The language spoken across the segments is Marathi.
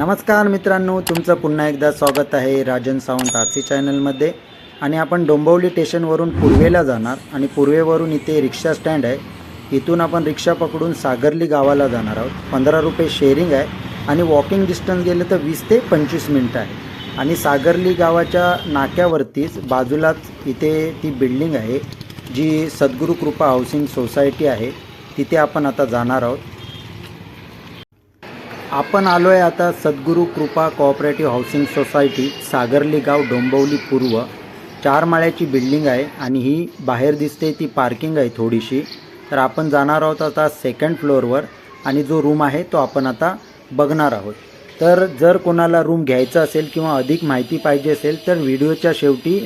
नमस्कार मित्रांनो तुमचं पुन्हा एकदा स्वागत आहे राजन सावंत आरसी चॅनलमध्ये. आणि आपण डोंबवली स्टेशनवरून पूर्वेला जाणार आणि पूर्वेवरून इथे रिक्षा स्टँड आहे. इथून आपण रिक्षा पकडून सागरली गावाला जाणार आहोत. पंधरा रुपये शेअरिंग आहे आणि वॉकिंग डिस्टन्स गेलं तर वीस ते पंचवीस मिनटं आहे. आणि सागरली गावाच्या नाक्यावरतीच बाजूलाच इथे ती बिल्डिंग आहे जी सद्गुरू कृपा हाऊसिंग सोसायटी आहे. तिथे आपण आता जाणार आहोत. आपण आलो आहे आता सद्गुरू कृपा कोऑपरेटिव्ह हाऊसिंग सोसायटी सागरली गाव डोंबवली पूर्व. चार माळ्याची बिल्डिंग आहे आणि ही बाहेर दिसते ती पार्किंग आहे थोडीशी. तर आपण जाणार आहोत आता सेकंड फ्लोअरवर आणि जो रूम आहे तो आपण आता बघणार आहोत. तर जर कोणाला रूम घ्यायचा असेल किंवा अधिक माहिती पाहिजे असेल तर व्हिडिओच्या शेवटी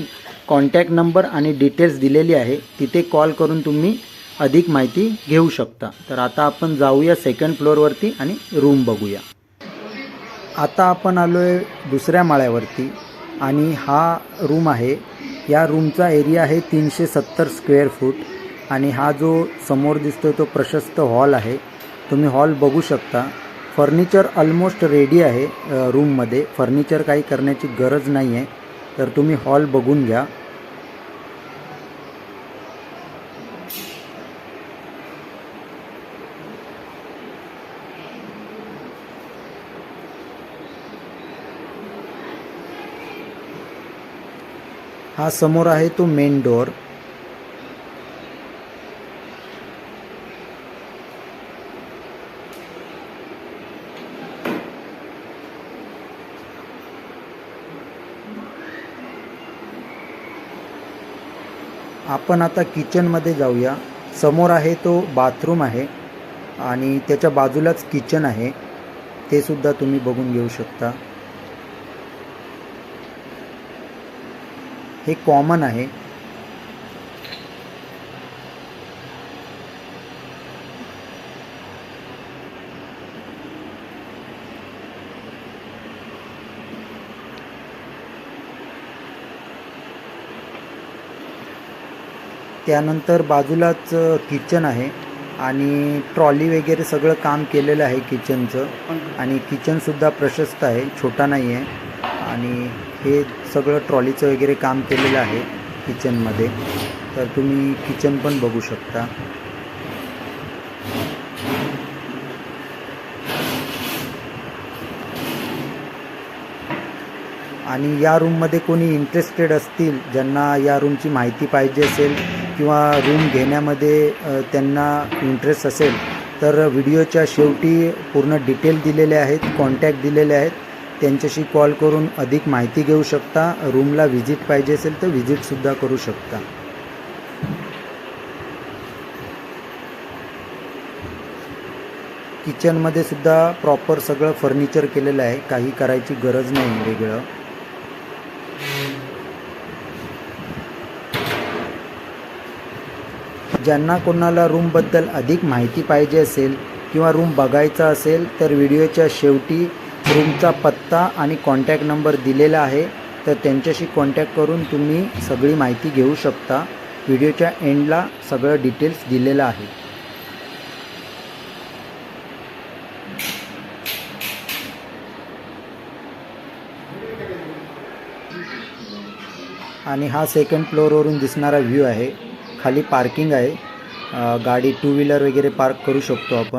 कॉन्टॅक्ट नंबर आणि डिटेल्स दिलेली आहे. तिथे कॉल करून तुम्ही अधिक माहिती घेऊ शकता. तर आता आपण जाऊया सेकंड फ्लोअरवरती आणि रूम बघूया. आता आपण आलो आहे दुसऱ्या माळ्यावरती आणि हा रूम आहे. या रूमचा एरिया आहे तीनशे सत्तर स्क्वेअर फूट आणि हा जो समोर दिसतो तो प्रशस्त हॉल आहे. तुम्ही हॉल बघू शकता. फर्निचर ऑलमोस्ट रेडी आहे रूममध्ये फर्निचर काही करण्याची गरज नाही आहे तर तुम्ही हॉल बघून घ्या. हा समोर आहे तो मेन डोअर आपण आता किचनमध्ये जाऊया. समोर आहे तो बाथरूम आहे आणि त्याच्या बाजूलाच किचन आहे. ते सुद्धा तुम्ही बघून घेऊ शकता. हे कॉमन आहे. त्यानंतर बाजूलाच किचन आहे आणि ट्रॉली वगैरे सगळं काम केलेलं आहे किचनचं आणि किचनसुद्धा प्रशस्त आहे छोटा नाही आहे आणि हे सगळं ट्रॉलीचं वगैरे काम केलेलं आहे किचनमध्ये. तर तुम्ही किचन पण बघू शकता. आणि या रूममध्ये कोणी इंटरेस्टेड असतील ज्यांना या रूमची माहिती पाहिजे असेल किंवा रूम घेण्यामध्ये त्यांना इंटरेस्ट असेल तर व्हिडिओच्या शेवटी पूर्ण डिटेल दिलेले आहेत कॉन्टॅक्ट दिलेले आहेत. त्यांच्याशी कॉल करून अधिक माहिती घेऊ शकता. रूमला व्हिजिट पाहिजे असेल तर व्हिजिटसुद्धा करू शकता. किचनमध्ये सुद्धा प्रॉपर सगळं फर्निचर केलेलं आहे. काही करायची गरज नाही वेगळं. ज्यांना कोणाला रूमबद्दल अधिक माहिती पाहिजे असेल किंवा रूम बघायचा असेल तर व्हिडिओच्या शेवटी रूमचा पत्ता आणि कॉन्टॅक्ट नंबर दिलेला आहे तर त्यांच्याशी कॉन्टॅक्ट करून तुम्ही सगळी माहिती घेऊ शकता. व्हिडिओच्या एंडला सगळं डिटेल्स दिलेलं आहे. आणि हा सेकंड फ्लोअरवरून दिसणारा व्ह्यू आहे. खाली पार्किंग आहे. गाडी टू व्हीलर वगैरे पार्क करू शकतो आपण.